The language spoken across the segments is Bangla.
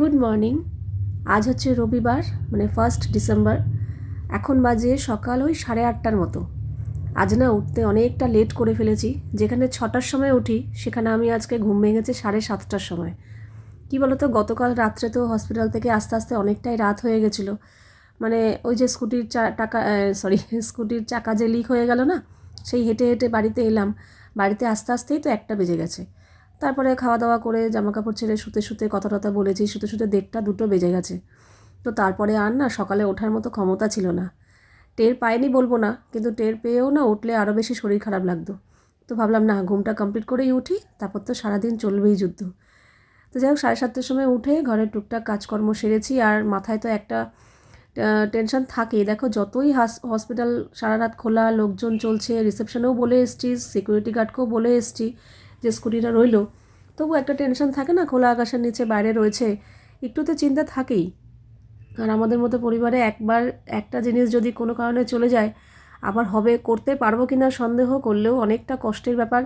Good morning. আজ হচ্ছে রবিবার মানে ফার্স্ট ডিসেম্বর এখন বাজে সকাল ওই সাড়ে আটটার মতো। আজ না উঠতে অনেকটা লেট করে ফেলেছি। যেখানে ছটার সময় উঠি, সেখানে আমি আজকে ঘুম ভেঙেছে সাড়ে সাতটার সময়। কি বলতো, গতকাল রাত্রে তো হসপিটাল থেকে আস্তে আস্তে অনেকটাই রাত হয়ে গেছিল। মানে ওই যে স্কুটির চা, টাকা সরি স্কুটির চাকা যে লিক হয়ে গেল না, সেই হেঁটে হেঁটে বাড়িতে এলাম। বাড়িতে আস্তে আস্তেই তো একটা বেজে গেছে। তারপরে খাওয়া দাওয়া করে জামা কাপড় ছেড়ে শুতে শুতে কথা টথা বলেছি, শুতে শুতে দেড়টা দুটো বেজে গেছে। তো তারপরে আর না সকালে ওঠার মতো ক্ষমতা ছিল না। টের পায়নি বলব না, কিন্তু টের পেয়েও না উঠলে আরও বেশি শরীর খারাপ লাগতো। তো ভাবলাম, না, ঘুমটা কমপ্লিট করেই উঠি, তারপর তো সারাদিন চলবেই যুদ্ধ। তো যাই হোক, সাড়ে সাতটার সময় উঠে ঘরের টুকটাক কাজকর্ম সেরেছি, আর মাথায় তো একটা টেনশন থাকেই দেখো, যতই হসপিটাল সারা রাত খোলা, লোকজন চলছে, রিসেপশনেও বলে এসছি, সিকিউরিটি গার্ডকেও বলে এসছি যে স্কুটিটা রইল, তবু একটা টেনশন থাকে না, খোলা আকাশের নিচে বাইরে রয়েছে একটু তো চিন্তা থাকেই। আর আমাদের মতো পরিবারে একবার একটা জিনিস যদি কোনো কারণে চলে যায়, আবার হবে, করতে পারব কি না সন্দেহ করলেও অনেকটা কষ্টের ব্যাপার।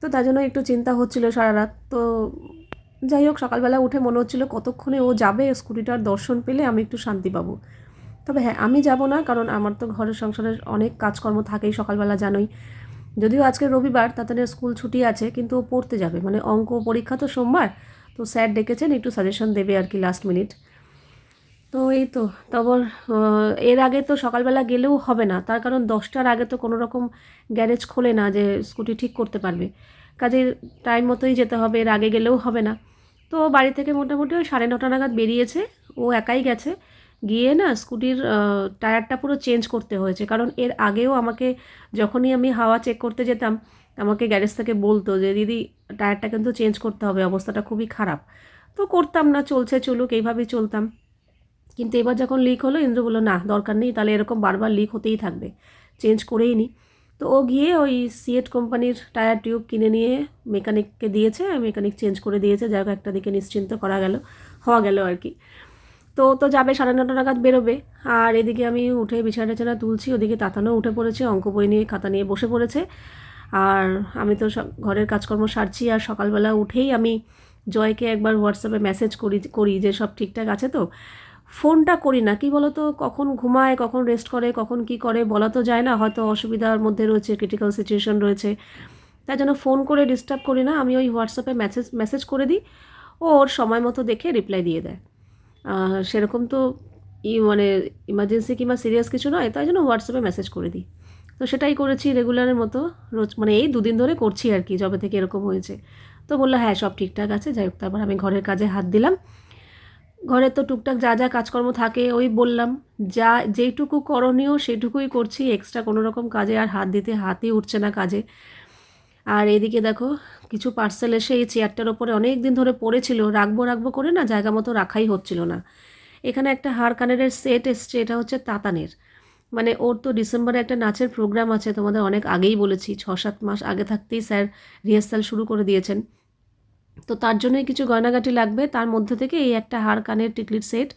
তো তার জন্য একটু চিন্তা হচ্ছিল সারা রাত। তো যাই হোক, সকালবেলা উঠে মনে হচ্ছিল কতক্ষণে ও যাবে, স্কুটিটার দর্শন পেলে আমি একটু শান্তি পাবো। তবে হ্যাঁ আমি যাব না, কারণ আমার তো ঘরের সংসারের অনেক কাজকর্ম থাকেই সকালবেলা জানোই। যদিও আজকে রবিবার, তাতে স্কুল ছুটি আছে, কিন্তু ও পড়তে যাবে। মানে অঙ্ক পরীক্ষা তো সোমবার, তো স্যার ডেকেছেন, একটু সাজেশন দেবে আর কি লাস্ট মিনিট তো এই তো তারপর এর আগে তো সকালবেলা গেলেও হবে না। তার কারণ দশটার আগে তো কোনো রকম গ্যারেজ খোলে না যে স্কুটি ঠিক করতে পারবে। কাজে টাইম মতোই যেতে হবে, এর আগে গেলেও হবে না। তো বাড়ি থেকে মোটামুটি ওই সাড়ে নটা নাগাদ বেরিয়েছে, ও একাই গেছে। গিয়ে না স্কুটির টায়ারটা পুরো চেঞ্জ করতে হয়েছে। কারণ এর আগেও আমাকে যখনই আমি হাওয়া চেক করতে যেতাম, আমাকে গ্যারেজ থেকে বলতো যে, দিদি, টায়ারটা কিন্তু চেঞ্জ করতে হবে, অবস্থাটা খুবই খারাপ। তো করতাম না, চলছে চলুক, এইভাবেই চলতাম। কিন্তু এবার যখন লিক হলো, ইন্দ্র বলল, না, দরকার নেই, তাহলে এরকম বারবার লিক হতেই থাকবে। চেঞ্জ করেই নি। তো ও গিয়ে ওই সিএট কোম্পানির টায়ার টিউব কিনে নিয়ে মেকানিককে দিয়েছে, মেকানিক চেঞ্জ করে দিয়েছে। যাই হোক, একটা দিকে নিশ্চিন্ত করা গেল, হওয়া গেল আর কি। তো তো যাবে, সাড়ে নটা নাগাদ বেরোবে। আর এদিকে আমি উঠে বিছানা টেছানা তুলছি, ওদিকে তাতানো উঠে পড়েছে, অঙ্ক বই নিয়ে, খাতা নিয়ে বসে পড়েছে। আর আমি তো ঘরের কাজকর্ম সারছি, আর সকালবেলা উঠেই আমি জয়কে একবার হোয়াটসঅ্যাপে মেসেজ করি করি যে সব ঠিকঠাক আছে তো। ফোনটা করি না, কি বলো তো কখন ঘুমায়, কখন রেস্ট করে, কখন কি করে, বলা তো যায় না, হয়তো অসুবিধার মধ্যে রয়েছে ক্রিটিক্যাল সিচুয়েশন রয়েছে। তাই জন্য ফোন করে ডিস্টার্ব করি না, আমি ওই হোয়াটসঅ্যাপে মেসেজ মেসেজ করে দিই, ও ওর সময় মতো দেখে রিপ্লাই দিয়ে দেয়। সেরকম তো ই মানে ইমার্জেন্সি কিংবা সিরিয়াস কিছু নয়, তাই জন্য হোয়াটসঅ্যাপে মেসেজ করে দিই। তো সেটাই করেছি রেগুলারের মতো, রোজ মানে এই দুদিন ধরে করছি আর কি, যবে থেকে এরকম হয়েছে। তো বলল হ্যাঁ সব ঠিকঠাক আছে, যাই হোক, তারপর আমি ঘরের কাজে হাত দিলাম। ঘরে তো টুকটাক যা যা কাজকর্ম থাকে, ওই বললাম, যা যেইটুকু করণীয় সেটুকুই করছি এক্সট্রা কোনো রকম কাজে আর হাত দিতে, হাতই উঠছে না কাজে। আর এদিকে দেখো, কিছু পার্সেল এসে এই চেয়ারটার ওপরে অনেক দিন ধরে পড়েছিল। রাখব রাখব করে না জায়গা মতো রাখাই হচ্ছিল না। এখানে একটা হার কানেরের সেট এসছে, এটা হচ্ছে তাতানের। মানে ওর তো ডিসেম্বরে একটা নাচের প্রোগ্রাম আছে, তোমাদের অনেক আগেই বলেছি ছ সাত মাস আগে থাকতেই স্যার রিহার্সাল শুরু করে দিয়েছেন। তো তার জন্যই কিছু গয়নাগাটি লাগবে, তার মধ্যে থেকে এই একটা হার কানের টিকলির সেট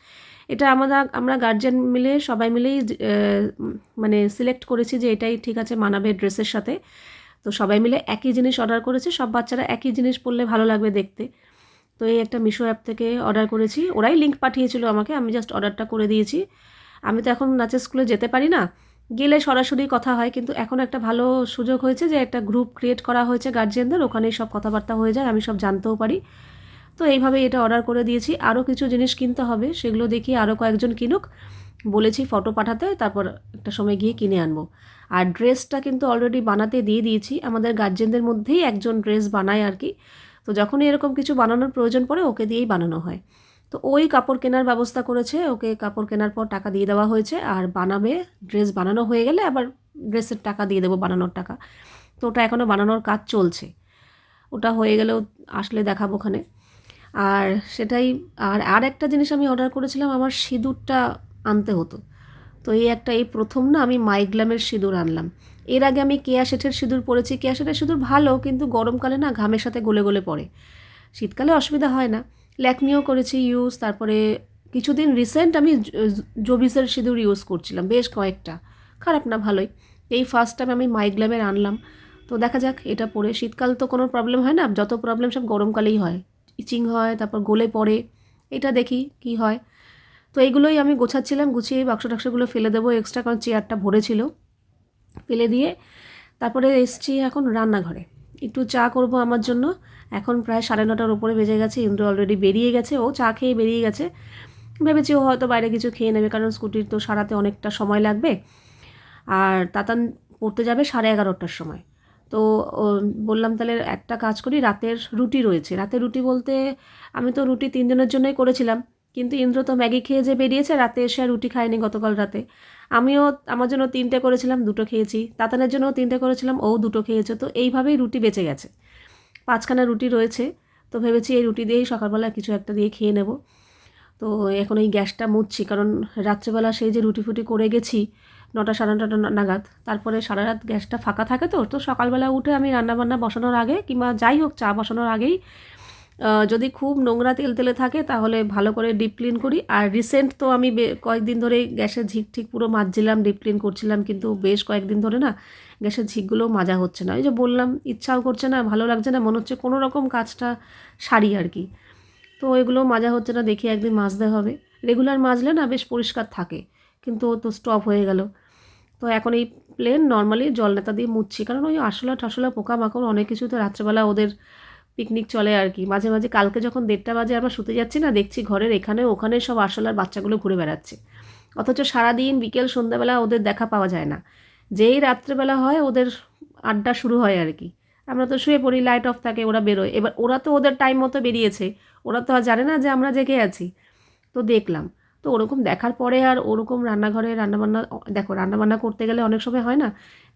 এটা আমরা আমরা গার্জেন মিলে, সবাই মিলেই মানে সিলেক্ট করেছি যে এটাই ঠিক আছে মানাবে ড্রেসের সাথে। তো সবাই মিলে একই জিনিস অর্ডার করেছে, সব বাচ্চারা একই জিনিস পরলে ভালো লাগবে দেখতে। তো এই একটা মিশো অ্যাপ থেকে অর্ডার করেছি, ওরাই লিঙ্ক পাঠিয়েছিল আমাকে, আমি জাস্ট অর্ডারটা করে দিয়েছি। আমি তো এখন নাচের স্কুলে যেতে পারি না, গেলে সরাসরি কথা হয়, কিন্তু এখন একটা ভালো সুযোগ হয়েছে যে একটা গ্রুপ ক্রিয়েট করা হয়েছে গার্জিয়ানদের ওখানেই সব কথাবার্তা হয়ে যায়, আমি সব জানতেও পারি। তো এইভাবে এটা অর্ডার করে দিয়েছি আরও কিছু জিনিস কিনতে হবে, সেগুলো দেখি আরও কয়েকজন কিনুক, বলেছি ফটো পাঠাতে, তারপর একটা সময় গিয়ে কিনে আনব। আর ড্রেসটা কিন্তু অলরেডি বানাতে দিয়ে দিয়েছি। আমাদের গার্জেনদের মধ্যেই একজন ড্রেস বানায় আর কি। তো যখনই এরকম কিছু বানানোর প্রয়োজন পড়ে, ওকে দিয়েই বানানো হয়। তো ওই কাপড় কেনার ব্যবস্থা করেছে, ওকে কাপড় কেনার পর টাকা দিয়ে দেওয়া হয়েছে। আর বানাবে, ড্রেস বানানো হয়ে গেলে আবার ড্রেসের টাকা দিয়ে দেবো বানানোর টাকা। তো ওটা এখনও বানানোর কাজ চলছে। ওটা হয়ে গেলেও আসলে দেখাবো ওখানে। আর সেটাই, আর আর একটা জিনিস আমি অর্ডার করেছিলাম, আমার সিঁদুরটা আনতে হতো। তো এই একটা, এই প্রথম না আমি মাইগ্লামের সিঁদুর আনলাম। এর আগে আমি কেয়া শেঠের সিঁদুর পরেছি। কেয়া শেঠের সিঁদুর ভালো, কিন্তু গরমকালে না ঘামের সাথে গলে গলে পড়ে। শীতকালে অসুবিধা হয় না। ল্যাকমিও করেছি ইউজ, তারপরে কিছুদিন রিসেন্ট আমি জবিসের সিঁদুর ইউজ করছিলাম, বেশ কয়েকটা। খারাপ না, ভালোই। এই ফার্স্ট টাইম আমি মাইগ্লামের আনলাম। তো দেখা যাক, এটা পরে। শীতকাল তো কোনো প্রবলেম হয় না, যত প্রবলেম সব গরমকালেই হয়। ইচিং হয়, তারপর গলে পড়ে। এটা দেখি কি হয়। তো এইগুলোই আমি গোছাচ্ছিলাম, গুছিয়ে বাক্স টাক্সগুলো ফেলে দেবো এক্সট্রা কারণ চেয়ারটা ভরে ছিল ফেলে দিয়ে তারপরে এসছি এখন রান্নাঘরে। একটু চা করব আমার জন্য। এখন প্রায় সাড়ে নটার উপরে বেজে গেছে, ইন্দ্র অলরেডি বেরিয়ে গেছে, ও চা খেয়ে বেরিয়ে গেছে। ভেবেছি ও হয়তো বাইরে কিছু খেয়ে নেবে, কারণ স্কুটির তো সারাতে অনেকটা সময় লাগবে। আর তাতান পড়তে যাবে সাড়ে এগারোটার সময়। তো বললাম তাহলে একটা কাজ করি, রাতের রুটি রয়েছে। রাতের রুটি বলতে আমি তো রুটি তিনজনের জন্যই করেছিলাম। কিন্তু ইন্দ্র তো ম্যাগি খেয়ে যে বেরিয়েছে, রাতে এসে আর রুটি খায়নি গতকাল রাতে। আমিও, আমার জন্য তিনটে করেছিলাম, দুটো খেয়েছি। তাতানের জন্য তিনটে করেছিলাম, ও দুটো খেয়েছে। তো এইভাবেই রুটি বেঁচে গেছে। পাঁচখানা রুটি রয়েছে। তো ভেবেছি এই রুটি দিয়েই সকালবেলা কিছু একটা দিয়ে খেয়ে নেব। তো এখন এই গ্যাসটা মুছছি, কারণ রাত্রেবেলা সেই যে রুটি ফুটি করে গেছি, নটা সাড়ে নটা নাগাদ, তারপরে সারা রাত গ্যাসটা ফাঁকা থাকে তো তো সকালবেলা উঠে আমি রান্নাবান্না বসানোর আগে, কিংবা যাই হোক চা বসানোর আগেই যদি খুব নোংরা তেল তেলে থাকে, তাহলে ভালো করে ডিপ ক্লিন করি। আর রিসেন্ট তো আমি কয়েকদিন ধরে গ্যাসের ঝিক ঠিক পুরো মাজছিলাম ডিপ ক্লিন করছিলাম, কিন্তু বেশ কয়েকদিন ধরে না গ্যাসের ঝিকগুলোও মাজা হচ্ছে না। ওই যে বললাম, ইচ্ছাও করছে না, ভালো লাগছে না, মনে হচ্ছে কোনো রকম কাজটা সারি আর কি। তো এগুলো মাজা হচ্ছে না, দেখি একদিন মাজতে হবে। রেগুলার মাজলে না বেশ পরিষ্কার থাকে, কিন্তু তো স্টপ হয়ে গেল। তো এখন এই প্লেন নর্মালি জল নেতা দিয়ে মুছছি। কারণ ওই আসলা টাসলা পোকামাকড় অনেক কিছু তো রাত্রেবেলা ওদের পিকনিক চলে আর কি। মাঝে মাঝে কালকে যখন দেড়টা বাজে আমরা শুতে যাচ্ছি না, দেখছি ঘরের এখানে ওখানে সব আসলার বাচ্চাগুলো ঘুরে বেড়াচ্ছে। অথচ সারাদিন বিকেল, সন্ধ্যাবেলা ওদের দেখা পাওয়া যায় না। যেই রাত্রেবেলা হয় ওদের আড্ডা শুরু হয় আর কি। আমরা তো শুয়ে পড়ি লাইট অফ থাকে, ওরা বেরোয়। এবার ওরা তো ওদের টাইম মতো বেরিয়েছে। ওরা তো আর জানে না যে আমরা জেগে আছি। তো দেখলাম। তো ওরকম দেখার পরে আর ওরকম রান্নাঘরে রান্নাবান্না, দেখো রান্নাবান্না করতে গেলে অনেক সময় হয় না,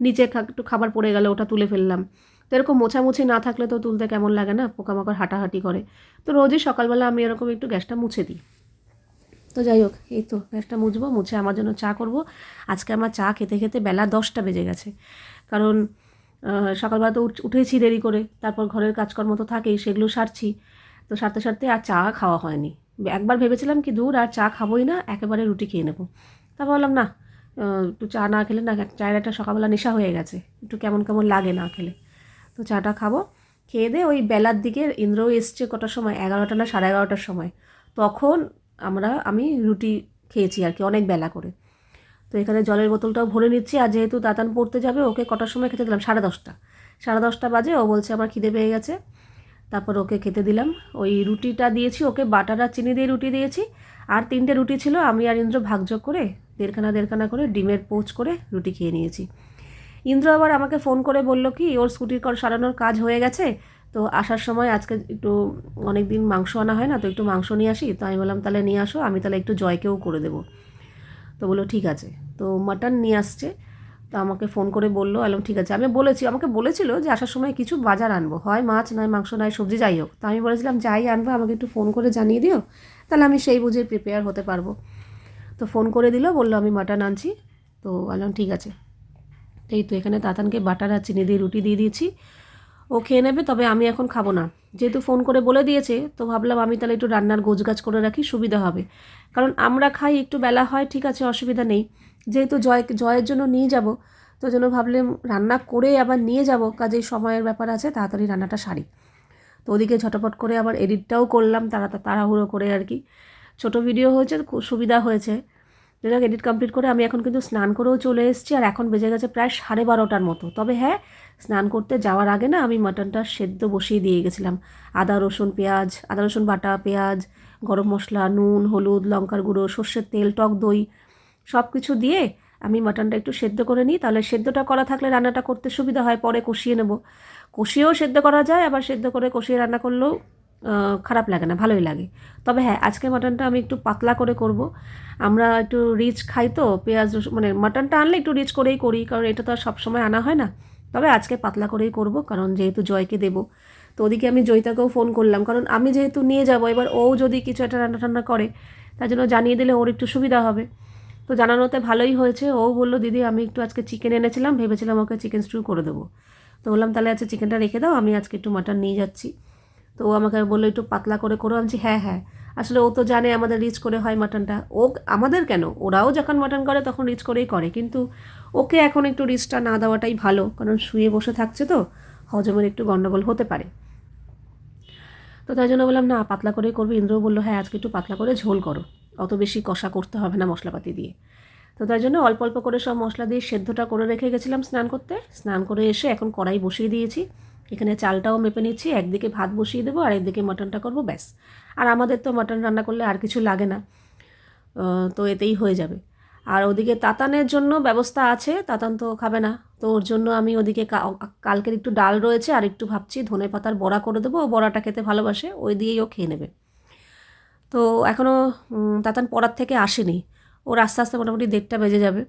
নিচে একটু খাবার পড়ে গেলে ওটা তুলে ফেললাম। তো এরকম মোছামুছি না থাকলে তো তুলতে কেমন লাগে না? পোকামাকড় হাঁটাহাঁটি করে। তো রোজই সকালবেলা আমি এরকম একটু গ্যাসটা মুছে দিই। তো যাই হোক, এই তো গ্যাসটা মুছবো, মুছে আমার জন্য চা করব। আজকে আমার চা খেতে খেতে বেলা দশটা বেজে গেছে। কারণ সকালবেলা তো উঠেছি দেরি করে, তারপর ঘরের কাজকর্ম তো থাকেই, সেগুলো সারছি। তো সারতে সারতে আর চা খাওয়া হয়নি। একবার ভেবেছিলাম কি দূর আর চা খাবোই না, একেবারে রুটি খেয়ে নেব। তারপর বললাম না একটু চা না খেলে না চায়ের একটা সকালবেলা নেশা হয়ে গেছে। একটু কেমন কেমন লাগে না খেলে। তো চাটা খাব। খেয়ে দিয়ে ওই বেলার দিকে ইন্দ্রও এসছে কটার সময়? এগারোটা না সাড়ে এগারোটার সময়। তখন আমরা, আমি রুটি খেয়েছি আর কি, অনেক বেলা করে। তো এখানে জলের বোতলটাও ভরে নিচ্ছি আর যেহেতু দাতান পড়তে যাবে, ওকে কটার সময় খেতে দিলাম? সাড়ে দশটা। সাড়ে দশটা বাজে, ও বলছে আমার খিদে পেয়ে গেছে। তারপর ওকে খেতে দিলাম। ওই রুটিটা দিয়েছি, ওকে বাটার আর চিনি দিয়ে রুটি দিয়েছি। আর তিনটে রুটি ছিল, আমি আর ইন্দ্র ভাগযোগ করে দেড়খানা দেড়খানা করে ডিমের পোচ করে রুটি খেয়ে নিয়েছি। ইন্দ্র আবার আমাকে ফোন করে বলল কি, ওর স্কুটির কর, সারানোর কাজ হয়ে গেছে। তো আসার সময় আজকে একটু অনেক দিন মাংস আনা হয় না, তো একটু মাংস নিয়ে আসি। তো আমি বললাম, তাহলে নিয়ে আসো, আমি তাহলে একটু জয়কেও করে দেবো। তো বলল, ঠিক আছে। তো মাটন নিয়ে আসছে। তো আমাকে ফোন করে বলল এলাম ঠিক আছে। আমি বলেছি, আমাকে বলেছিল যে আসার সময় কিছু বাজার আনব, হয় মাছ, নয় মাংস, নয় সবজি, যাই হোক। তো আমি বলেছিলাম, যাই আনব, আমাকে একটু ফোন করে জানিয়ে দিও, তাহলে আমি সেই বুঝে প্রিপেয়ার হতে পারব। তো ফোন করে দিল, বলল, আমি মাটন আনছি। তো বললাম, ঠিক আছে। এই তো এখানে তাতানকে বাটার আর চিনি দিয়ে রুটি দিয়ে দিয়েছি। ও খেয়ে নেবে, তবে আমি এখন খাব না। যেহেতু ফোন করে বলে দিয়েছে, তো ভাবলাম আমি তাহলে একটু রান্নার গোছগাছ করে রাখি, সুবিধা হবে। কারণ আমরা খাই, একটু বেলা হয়, ঠিক আছে, অসুবিধা নেই। যেহেতু জয়, জয়ের জন্য নিয়ে যাব, তো জন্য ভাবলাম রান্না করে আবার নিয়ে যাব, কাজেই সময়ের ব্যাপার আছে, তাড়াতাড়ি রান্নাটা সারি। তো ওদিকে ঝটপট করে আবার এডিটটাও করলাম তারা তাড়াহুড়ো করে আর কি। ছোটো ভিডিও হয়েছে, খুব সুবিধা হয়েছে। যাক এডিট কমপ্লিট করে আমি এখন কিন্তু স্নান করেও চলে এসেছি আর এখন বেজে গেছে প্রায় সাড়ে বারোটার মতো। তবে হ্যাঁ স্নান করতে যাওয়ার আগে না আমি মাটনটা সেদ্ধ বসিয়ে দিয়ে গেছিলাম। আদা, রসুন, পেঁয়াজ, আদা, রসুন, বাটা, পেঁয়াজ, গরম মশলা, নুন, হলুদ, লঙ্কার গুঁড়ো, সর্ষের তেল, টক দই সব কিছু দিয়ে আমি মাটনটা একটু সেদ্ধ করে নিই। তাহলে সেদ্ধটা করা থাকলে রান্নাটা করতে সুবিধা হয়, পরে কষিয়ে নেব। কষিয়েও সেদ্ধ করা যায়, আবার সেদ্ধ করে কষিয়ে রান্না করলেও খারাপ লাগে না, ভালোই লাগে। তবে হ্যাঁ আজকে মাটনটা আমি একটু পাতলা করে করব। আমরা একটু রিচ খাই তো, পেঁয়াজ মানে মাটনটা আনলে একটু রিচ করেই করি, কারণ এটা তো আর সবসময় আনা হয় না। তবে আজকে পাতলা করেই করব, কারণ যেহেতু জয়কে দেবো। তো ওদিকে আমি জয়িতাকেও ফোন করলাম, কারণ আমি যেহেতু নিয়ে যাব, এবার ও যদি কিছু একটা রান্না টান্না করে, তার জন্য জানিয়ে দিলে ওর একটু সুবিধা হবে। তো জানানোতে ভালোই হয়েছে, ও বলল, দিদি, আমি একটু আজকে চিকেন এনেছিলাম, ভেবেছিলাম ওকে চিকেন স্টু করে দেবো। তো বললাম, তাহলে আজকে চিকেনটা রেখে দাও, আমি আজকে একটু মাটন নিয়ে যাচ্ছি। তো ও আমাকে বলল, একটু পাতলা করে করো। আমি হ্যাঁ হ্যাঁ। আসলে ও তো জানে আমাদের রিচ করে হয় মাটনটা ও আমাদের কেন? ওরাও যখন মাটন করে তখন রিচ করেই করে। কিন্তু ওকে এখন একটু রিচটা না দেওয়াটাই ভালো, কারণ শুয়ে বসে থাকছে তো, হজমের একটু গণ্ডগোল হতে পারে। তো তাই জন্য বললাম, না, পাতলা করেই করবে। ইন্দ্রও বলল হ্যাঁ আজকে একটু পাতলা করে ঝোল করো। অত বেশি কষা করতে হবে না মশলাপাতি দিয়ে। তো তাই জন্য অল্প অল্প করে সব মশলা দিয়ে সেদ্ধটা করে রেখে গেছিলাম স্নান করতে। স্নান করে এসে এখন কড়াই বসিয়ে দিয়েছি। এখানে চালটাও মেপে নিচ্ছি, একদিকে ভাত বসিয়ে দেবো আর একদিকে মাটনটা করব, ব্যাস। আর আমাদের তো মাটন রান্না করলে আর কিছু লাগে না তো এতেই হয়ে যাবে। আর ওদিকে তাতানের জন্য ব্যবস্থা আছে, তাতান তো খাবে না, তো ওর জন্য আমি ওদিকে কালকের একটু ডাল রয়েছে আর একটু ভাবছি ধনে পাতার বড়া করে দেবো, ও বড়াটা খেতে ভালোবাসে, ওই দিয়েই ও খেয়ে নেবে। তো এখনও তাতান পড়ার থেকে আসেনি, ওর আস্তে আস্তে মোটামুটি দেড়টা বেজে যাবে,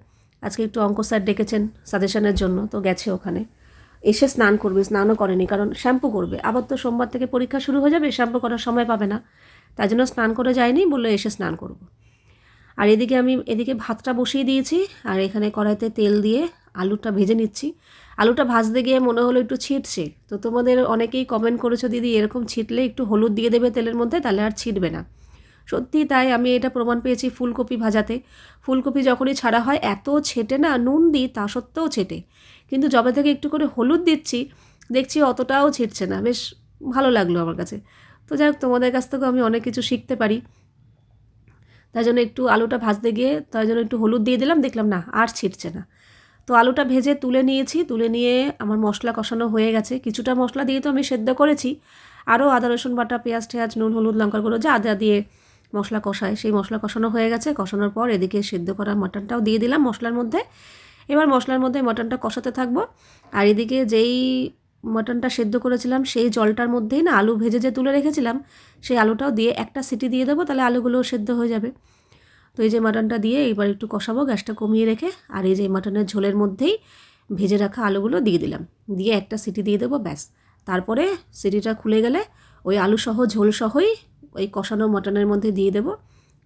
আজকে একটু অঙ্ক স্যার ডেকেছেন সাজেশনের জন্য, তো গেছে ওখানে। এসে স্নান করবে, স্নানও করেনি, কারণ শ্যাম্পু করবে। আবার তো সোমবার থেকে পরীক্ষা শুরু হয়ে যাবে, শ্যাম্পু করার সময় পাবে না। তাই জন্য স্নান করে যায়নি, বলল এসে স্নান করব। আর এদিকে আমি, এদিকে ভাতটা বসিয়ে দিয়েছি, আর এখানে কড়াইতে তেল দিয়ে আলুটা ভেজে নিচ্ছি। আলুটা ভাজতে গিয়ে মনে হলো একটু ছিটছে। তো তোমাদের অনেকেই কমেন্ট করেছ, দিদি, এরকম ছিটলে একটু হলুদ দিয়ে দেবে তেলের মধ্যে, তাহলে আর ছিটবে না। সত্যি তাই, আমি এটা প্রমাণ পেয়েছি ফুলকপি ভাজাতে। ফুলকপি যখনই ছাড়া হয়, এত ছেটে না, নুন দিই, তা সত্ত্বেও ছেটে। কিন্তু যবে থেকে একটু করে হলুদ দিচ্ছি, দেখছি অতটাও ছিটছে না। বেশ ভালো লাগল আমার কাছে। তো যাই হোক, তোমাদের কাছ থেকেও আমি অনেক কিছু শিখতে পারি। তাই জন্য একটু আলুটা ভাজতে গিয়ে, তাই জন্য একটু হলুদ দিয়ে দিলাম, দেখলাম না, আর ছিটছে না। তো আলুটা ভেজে তুলে নিয়েছি, তুলে নিয়ে আমার মশলা কষানো হয়ে গেছে। কিছুটা মশলা দিয়ে তো আমি সেদ্ধ করেছি। আরও আদা, রসুন বাটা, পেঁয়াজ টেয়াজ নুন, হলুদ, লঙ্কার গুঁড়ো, যা আদা দিয়ে মশলা কষায়। সেই মশলা কষানো হয়ে গেছে। কষানোর পর এদিকে সেদ্ধ করা মাটনটাও দিয়ে দিলাম মশলার মধ্যে। এবার মশলার মধ্যে মাটনটা কষাতে থাকব। আর এদিকে যেই মাটনটা সেদ্ধ করেছিলাম, সেই জলটার মধ্যেই না আলু ভেজে যে তুলে রেখেছিলাম, সেই আলুটাও দিয়ে একটা সিটি দিয়ে দেবো, তাহলে আলুগুলোও সেদ্ধ হয়ে যাবে। তো এই যে মাটনটা দিয়ে এবার একটু কষাবো, গ্যাসটা কমিয়ে রেখে। আর এই যে মাটনের ঝোলের মধ্যেই ভেজে রাখা আলুগুলো দিয়ে দিলাম। দিয়ে একটা সিটি দিয়ে দেবো, ব্যাস। তারপরে সিটিটা খুলে গেলে ওই আলু সহ ঝোল সহই ওই কষানো মটনের মধ্যে দিয়ে দেবো।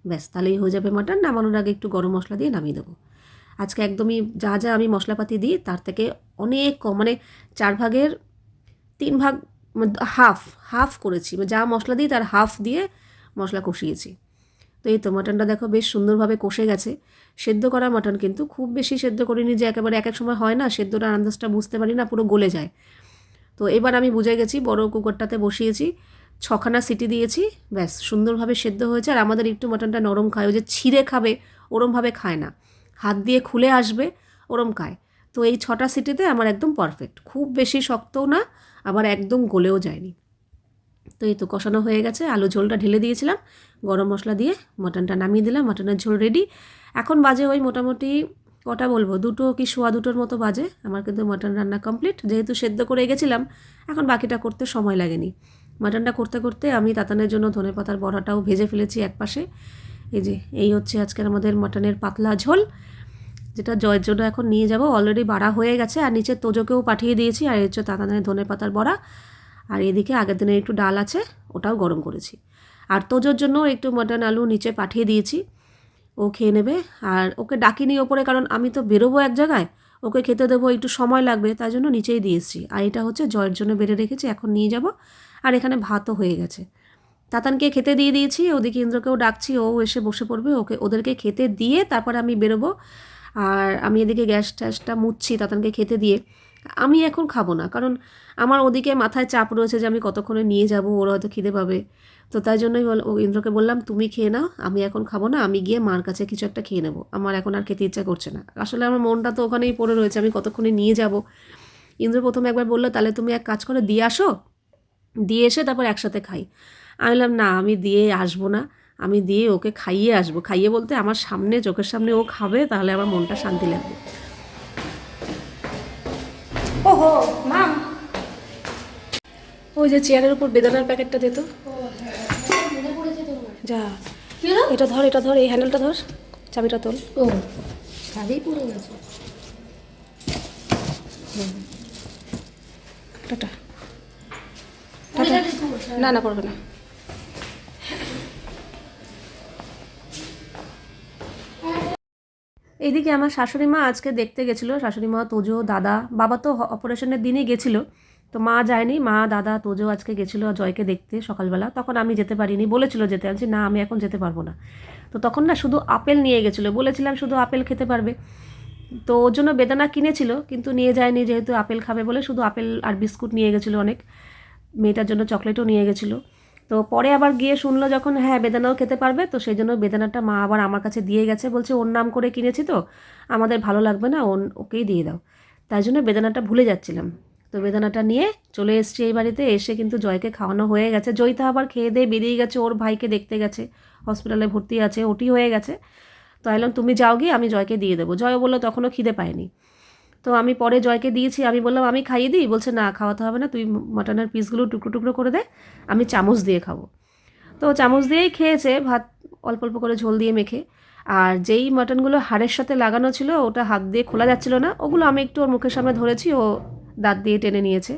ব্যাস, তাহলেই হয়ে যাবে মাটন। নামানোর আগে একটু গরম মশলা দিয়ে নামিয়ে দেবো। আজকে একদমই যা যা আমি মশলাপাতি দিই, তার থেকে অনেক কম মানে চার ভাগের তিন ভাগ হাফ হাফ করেছি। মানে যা মশলা দিই, তার হাফ দিয়ে মশলা কষিয়েছি। তো এই তো মাটনটা দেখো বেশ সুন্দরভাবে কষে গেছে। সেদ্ধ করা মাটন কিন্তু খুব বেশি সেদ্ধ করিনি যে একেবারে এক এক সময় হয় না সেদ্ধটার আন্দাজটা বুঝতে পারি না, পুরো গলে যায়। তো এবার আমি বুঝে গেছি, বড় কুকারটাতে বসিয়েছি। ছখানা সিটি দিয়েছি, ব্যাস, সুন্দরভাবে সেদ্ধ হয়েছে। আর আমাদের একটু মাটনটা নরম খায়, ওই যে ছিঁড়ে খাবে, ওরমভাবে খায় না। হাত দিয়ে খুলে আসবে, ওরম খায়। তো এই ছটা সিটিতে আমার একদম পারফেক্ট খুব বেশি শক্তও না আবার একদম গলেও যায়নি। তো এই তো কষানো হয়ে গেছে, আলু ঝোলটা ঢেলে দিয়েছিলাম। গরম মশলা দিয়ে মটনটা নামিয়ে দিলাম, মটনের ঝোল রেডি এখন বাজে ওই মোটামুটি কটা বলব? দুটো কি সোয়া দুটোর মতো বাজে। আমার কিন্তু মটন রান্না কমপ্লিট যেহেতু সেদ্ধ করে গেছিলাম, এখন বাকিটা করতে সময় লাগেনি। মাটনটা করতে করতে আমি তাতানের জন্য ধনে পাতার বড়াটাও ভেজে ফেলেছি একপাশে। এই যে, এই হচ্ছে আজকের আমাদের মাটনের পাতলা ঝোল, যেটা জয়ের জন্য এখন নিয়ে যাব। অলরেডি বাড়া হয়ে গেছে, আর নিচে তোজোকেও পাঠিয়ে দিয়েছি, আর হচ্ছে তাতানের ধনে পাতার বড়া। আর এদিকে আগের দিনের একটু ডাল আছে, ওটাও গরম করেছি। আর তোজোর জন্য একটু মাটন আলু নিচে পাঠিয়ে দিয়েছি, ও খেয়ে নেবে। আর ওকে ডাকিনি ওপরে, কারণ আমি তো বেরোবো এক জায়গায়, ওকে খেতে দেবো, একটু সময় লাগবে, তাই জন্য নিচেই দিয়ে এসেছি। আর এটা হচ্ছে জয়ের জন্য বেড়ে রেখেছি, এখন নিয়ে যাব। আর এখানে ভাতও হয়ে গেছে। তাতানকে খেতে দিয়ে দিয়েছি, ওদিকে ইন্দ্রকেও ডাকছি, ও এসে বসে পড়বে, ওকে, ওদেরকে খেতে দিয়ে তারপরে আমি বেরোবো। আর আমি এদিকে গ্যাস ট্যাসটা মুচ্ছি তাতানকে খেতে দিয়ে। আমি এখন খাব না, কারণ আমার ওদিকে মাথায় চাপ রয়েছে যে আমি কতক্ষণে নিয়ে যাব, ওর হয়তো খিদে পাবে। তো তাই জন্যই বল, ও ইন্দ্রকে বললাম, তুমি খেয়ে নাও, আমি এখন খাব না, আমি গিয়ে মার কাছে কিছু একটা খেয়ে নেব। আমার এখন আর খেতে ইচ্ছা করছে না। আসলে আমার মনটা তো ওখানেই পড়ে রয়েছে, আমি কতক্ষণে নিয়ে যাব। ইন্দ্র প্রথমে একবার বলল, তাহলে তুমি এক কাজ করে, দিয়ে আসো দিয়ে এসে তারপর একসাথে খাই। আমি বললাম না আমি দিয়ে আসব না। আমি দিয়ে ওকে খাইয়ে আসব। খাইয়ে বলতে আমার সামনে চোখের সামনে ও খাবে তাহলে আমার মনটা শান্তি লাগবে। ওহো মাম। ওই যে চেয়ারের উপর বেদানার প্যাকেটটা দে তো। পড়েছে তোমার যা এটা ধর এটা ধর এই হ্যান্ডেলটা ধর। চাবিটা তোল। ও ছাদেই পড়ে গেছে। টাটা। না না, করবে না। এইদিকে আমার শাশুড়ি মা আজকে দেখতে গেছিল। শাশুড়ি মা, তোজো, দাদা, বাবা তো অপারেশনের দিনই গেছিল। তো মা যায়নি, মা, দাদা, তোজো আজকে গেছিল জয়কে দেখতে সকালবেলা। তখন আমি যেতে পারিনি, বলেছিল যেতে। আমি না, আমি এখন যেতে পারব না। তো তখন না শুধু আপেল নিয়ে গেছিল। বলেছিলাম, শুধু আপেল খেতে পারবে। তো ওর জন্য বেদানা কিনেছিল, কিন্তু নিয়ে যায়নি যেহেতু আপেল খাবে বলে। শুধু আপেল আর বিস্কুট নিয়ে গেছিল অনেক। মেয়েটার জন্য চকলেটও নিয়ে গেছিল। তো পরে আবার গিয়ে শুনলো যখন হ্যাঁ বেদানাও খেতে পারবে, তো সেই জন্য বেদানাটা মা আবার আমার কাছে দিয়ে গেছে, বলছে ওর নাম করে কিনেছি তো, আমাদের ভালো লাগবে না, ওন, ওকেই দিয়ে দাও। তাই জন্য বেদানাটা ভুলে যাচ্ছিলাম। তো বেদানাটা নিয়ে চলে এসছি এই বাড়িতে, এসে কিন্তু জয়কে খাওয়ানো হয়ে গেছে। জয়টা আবার খেয়ে দিয়ে বেরিয়ে গেছে, ওর ভাইকে দেখতে গেছে, হসপিটালে ভর্তি আছে, ওটি হয়ে গেছে। তো আইলাম তুমি যাও গিয়ে, আমি জয়কে দিয়ে দেবো। জয় বলল, তখনও খিদে পায়নি। তো আমি পরে জয়কে দিয়েছি, আমি বললাম, আমি খাইয়ে দিই? বলছে, না, খাওয়াতে হবে না, তুই মাটনের পিসগুলো টুকরো টুকরো করে দে, আমি চামচ দিয়ে খাব। তো চামচ দিয়েই খেয়েছে, ভাত অল্প অল্প করে ঝোল দিয়ে মেখে। আর যেই মাটনগুলো হাড়ের সাথে লাগানো ছিল, ওটা হাত দিয়ে খোলা যাচ্ছিল না, ওগুলো আমি একটু ওর মুখের সামনে ধরেছি, ও দাঁত দিয়ে টেনে নিয়েছে।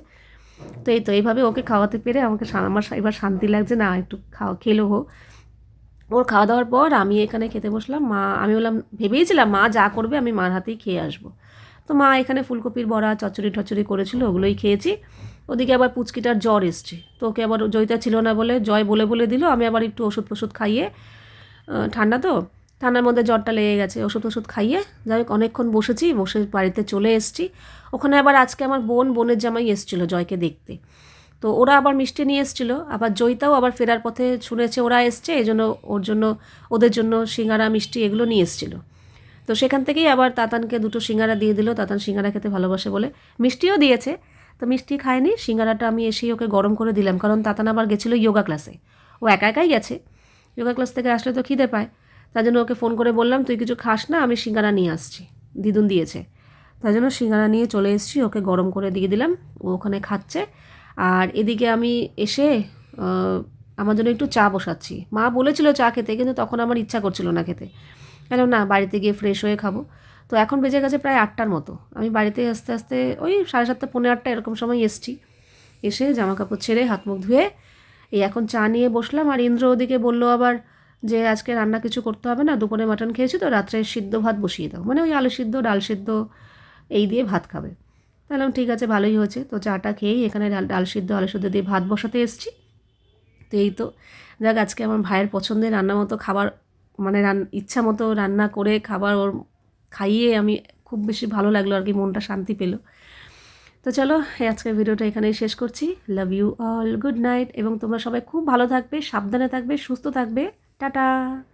তো এই তো, এইভাবে ওকে খাওয়াতে পেরে আমাকে আমার এবার শান্তি লাগছে, না, একটু খাওয়া খেলো হোক। ওর খাওয়া দাওয়ার পর আমি এখানে খেতে বসলাম, মা, আমি বললাম ভেবেইছিলাম মা যা করবে আমি মার হাতেই খেয়ে আসব। তো মা এখানে ফুলকপির বড়া, চচ্চড়ি টচ্চড়ি করেছিল, ওগুলোই খেয়েছি। ওদিকে আবার পুচকিটার জ্বর এসছে। তো ওকে আবার জয়িতা ছিল না বলে, জয় বলে বলে দিল, আমি আবার একটু ওষুধ ফষুধ খাইয়ে ঠান্ডা তো, ঠান্ডার মধ্যে জ্বরটা লেগে গেছে, ওষুধ ওষুধ খাইয়ে, যাই হোক অনেকক্ষণ বসেছি, বসে বাড়িতে চলে এসেছি। ওখানে আবার আজকে আমার বোন, বোনের জামাই এসেছিল জয়কে দেখতে। তো ওরা আবার মিষ্টি নিয়ে এসেছিল, আবার জয়িতাও আবার ফেরার পথে শুনেছে ওরা এসছে, এই জন্য ওর জন্য, ওদের জন্য সিঙ্গারা, মিষ্টি এগুলো নিয়ে এসেছিল। তো সেখান থেকেই আবার তাতানকে দুটো সিঙ্গারা দিয়ে দিল। তাতান সিঙ্গারা খেতে ভালোবাসে বলে। মিষ্টিও দিয়েছে। তো মিষ্টি খায়নি। সিঙ্গারাটা আমি এসেই ওকে গরম করে দিলাম। কারণ তাতান আবার গেছিল যোগা ক্লাসে ও একা একাই গেছে। যোগা ক্লাস থেকে আসলে তো খিদে পায়। তার জন্য ওকে ফোন করে বললাম, তুই কিছু খাস না? আমি সিঙ্গারা নিয়ে আসছি। দিদুন দিয়েছে। তাই জন্য সিঙ্গারা নিয়ে চলে এসেছি। ওকে গরম করে দিয়ে দিলাম। ও ওখানে খাচ্ছে। আর এদিকে আমি এসে আমার জন্য একটু চা বসাচ্ছি। মা বলেছিল চা খেতে, কিন্তু তখন আমার ইচ্ছা করছিল না খেতে। কেন না, বাড়িতে গিয়ে ফ্রেশ হয়ে খাব। তো এখন বেজে গেছে প্রায় আটটার মতো। আমি বাড়িতে আস্তে আস্তে ওই সাড়ে সাতটা পনেরো আটটা এরকম সময় এসছি। এসে জামা কাপড় ছেড়ে হাত মুখ ধুয়ে এই এখন চা নিয়ে বসলাম। আর ইন্দ্র ওদিকে বলল আবার যে, আজকে রান্না কিছু করতে হবে না, দুপুরে মাটন খেয়েছি তো, রাত্রে সিদ্ধ ভাত বসিয়ে দাও। মানে ওই আলু সিদ্ধ, ডাল সিদ্ধ, এই দিয়ে ভাত খাবে। তাহলে ঠিক আছে, ভালোই হয়েছে। তো চাটা খেয়েই এখানে ডাল ডাল সিদ্ধ, আলু সিদ্ধ দিয়ে ভাত বসাতে এসেছি। তো এই তো, যাক, আজকে আমার ভাইয়ের পছন্দের রান্না মতো খাবার মানে রান, ইচ্ছা মতো রান্না করে খাবার ওর খাইয়ে আমি খুব বেশি ভালো লাগল আর কি, মনটা শান্তি পেল। তো চলো আজকের ভিডিওটা এখানেই শেষ করছি। Love you all good night এবং তোমরা সবাই খুব ভালো থাকবে, সাবধানে থাকবে, সুস্থ থাকবে। টাটা!